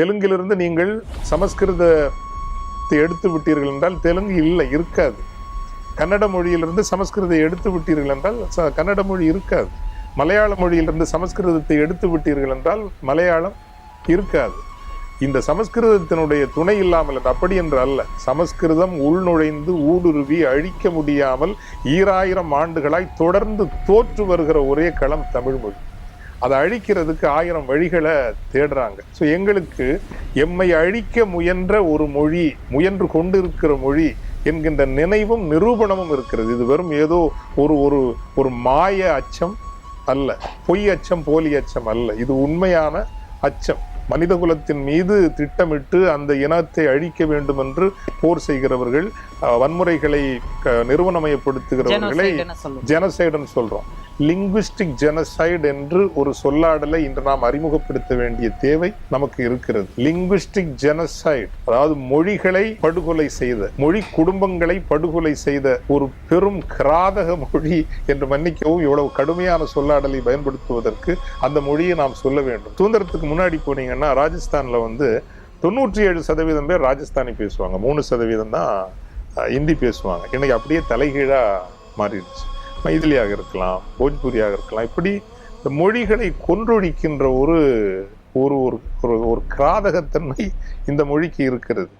தெலுங்கிலிருந்து நீங்கள் சமஸ்கிருதத்தை எடுத்து விட்டீர்கள் என்றால் தெலுங்கு இல்லை இருக்காது. கன்னட மொழியிலிருந்து சமஸ்கிருதத்தை எடுத்து விட்டீர்கள் என்றால் ச- கன்னட மொழி இருக்காது. மலையாள மொழியிலிருந்து சமஸ்கிருதத்தை எடுத்து விட்டீர்கள் என்றால் மலையாளம் இருக்காது. இந்த சமஸ்கிருதத்தினுடைய துணை இல்லாமல் அது அப்படி என்று அல்ல. சமஸ்கிருதம் உள்நுழைந்து ஊடுருவி அழிக்க முடியாமல் ஈராயிரம் ஆண்டுகளாய் தொடர்ந்து தோற்று வருகிற ஒரே களம் தமிழ் மொழி. அதை அழிக்கிறதுக்கு ஆயிரம் வழிகளை தேடுறாங்க. ஸோ எங்களுக்கு எம்மை அழிக்க முயன்ற ஒரு மொழி முயன்று கொண்டிருக்கிற மொழி என்கின்ற நினைவும் நிரூபணமும் இருக்கிறது. இது வெறும் ஏதோ ஒரு ஒரு ஒரு மாய அச்சம் அல்ல. பொய் அச்சம் போலி அச்சம் அல்ல. இது உண்மையான அச்சம். மனிதகுலத்தின் மீது திட்டமிட்டு அந்த இனத்தை அழிக்க வேண்டும் என்று போர் செய்கிறவர்கள் வன்முறைகளை நிறுவனமயப்படுத்துகிறவர்களை ஜெனசைடுன்னு சொல்றோம். லிங்குவிஸ்டிக் ஜெனசைடு என்று ஒரு சொல்லாடலை இன்று நாம் அறிமுகப்படுத்த வேண்டிய தேவை நமக்கு இருக்கிறது. லிங்குவிஸ்டிக் ஜெனசைடு அதாவது மொழிகளை படுகொலை செய்த மொழி குடும்பங்களை படுகொலை செய்த ஒரு பெரும் கிராதக மொழி என்று மன்னிக்கவும் இவ்வளவு கடுமையான சொல்லாடலை பயன்படுத்துவதற்கு அந்த மொழியை நாம் சொல்ல வேண்டும். சுதந்திரத்துக்கு முன்னாடி போனீங்கன்னா ராஜஸ்தானில் வந்து தொண்ணூற்றி ஏழு சதவீதம் பேர் ராஜஸ்தானி பேசுவாங்க. மூணு சதவீதம் தான் இந்தி ஹிந்தி பேசுவாங்க. இன்னைக்கு அப்படியே தலைகீழாக மாறிடுச்சு. மைதிலியாக இருக்கலாம் போஜ்புரியாக இருக்கலாம் இப்படி இந்த மொழிகளை கொன்றொழிக்கின்ற ஒரு ஒரு ஒரு ஒரு ஒரு கிராதகத்தன்மை இந்த மொழிக்கு இருக்கிறது.